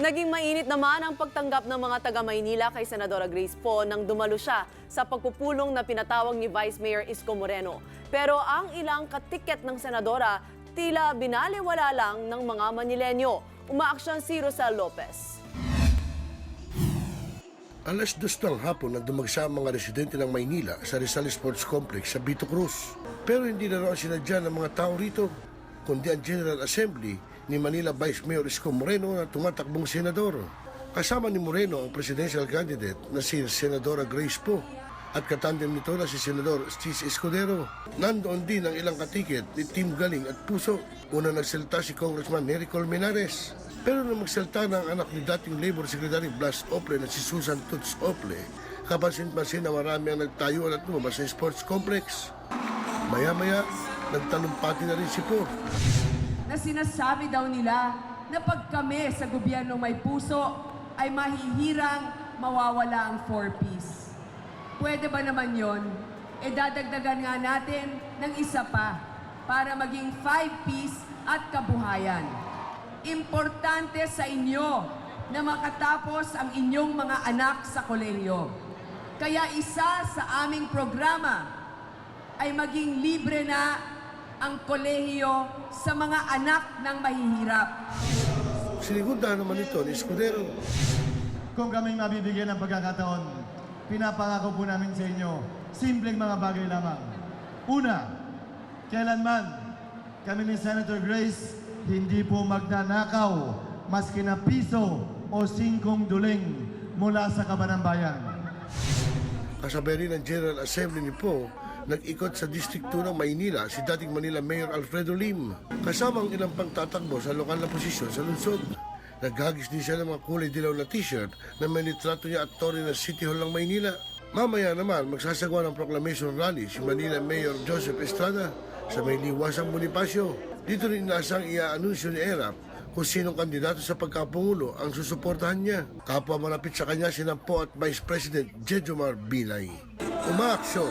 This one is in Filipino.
Naging mainit naman ang pagtanggap ng mga taga Maynila kay Senadora Grace Poe nang dumalo siya sa pagpupulong na pinatawag ni Vice Mayor Isko Moreno. Pero ang ilang katiket ng senadora tila binaliwala lang ng mga Manilenyo. Umaaksyon si Rosal Lopez. Alas dos ng hapon nang dumagsa ang mga residente ng Maynila sa Rizal Sports Complex sa Bito Cruz. Pero hindi na raw sinadya ng mga tao rito, kundi ang General Assembly ni Manila Vice Mayor Isko Moreno na tumatakbong senador. Kasama ni Moreno ang presidential candidate na si Senadora Grace Poe at katandem nito na si Senador Stis Escudero. Nandoon din ang ilang katiket ni Team Galing at Puso. Una nagsalita si Congressman Nery Colmenares. Pero nang magsalita na anak ni dating Labor Secretary Blas Ople na si Susan Toots Ople, kapansin-pansin na marami ang nagtayuan at lumabas sa sports complex. Maya-maya, nagtalumpati na rin si Poe. Na sinasabi daw nila na pag kami sa gobyerno may puso ay mahihirang mawawala ang four-piece. Pwede ba naman yon? E dadagdagan nga natin ng isa pa para maging five-piece at kabuhayan. Importante sa inyo na makatapos ang inyong mga anak sa kolehiyo. Kaya isa sa aming programa ay maging libre na ang kolehiyo sa mga anak ng mahihirap. Sinigundahan naman ito ni Escudero. Kung kaming mabibigyan ng pagkakataon, pinapangako po namin sa inyo, simpleng mga bagay lamang. Una, kailanman kami ni Senator Grace hindi po magnanakaw maski na piso o singkong duling mula sa kabanang bayan. Kasabay rin ng General Assembly ni Poe, nag-ikot sa District 2 ng Maynila si dating Manila Mayor Alfredo Lim. Kasama ang ilang pangtatakbo sa lokal na posisyon sa lungsod. Naghagis din siya ng mga kulay dilaw na t-shirt na may litrato niya at Tory ng City Hall ng Maynila. Mamaya naman, magsasagawa ng proclamation rally si Manila Mayor Joseph Estrada sa may liwasang Bonifacio. Dito rin inasang ia-anunsyo ni ERAP kung sinong kandidato sa pagkapungulo ang susuportahan niya. Kapwa malapit sa kanya si Po at Vice President Jejomar Binay. Umaaksyon,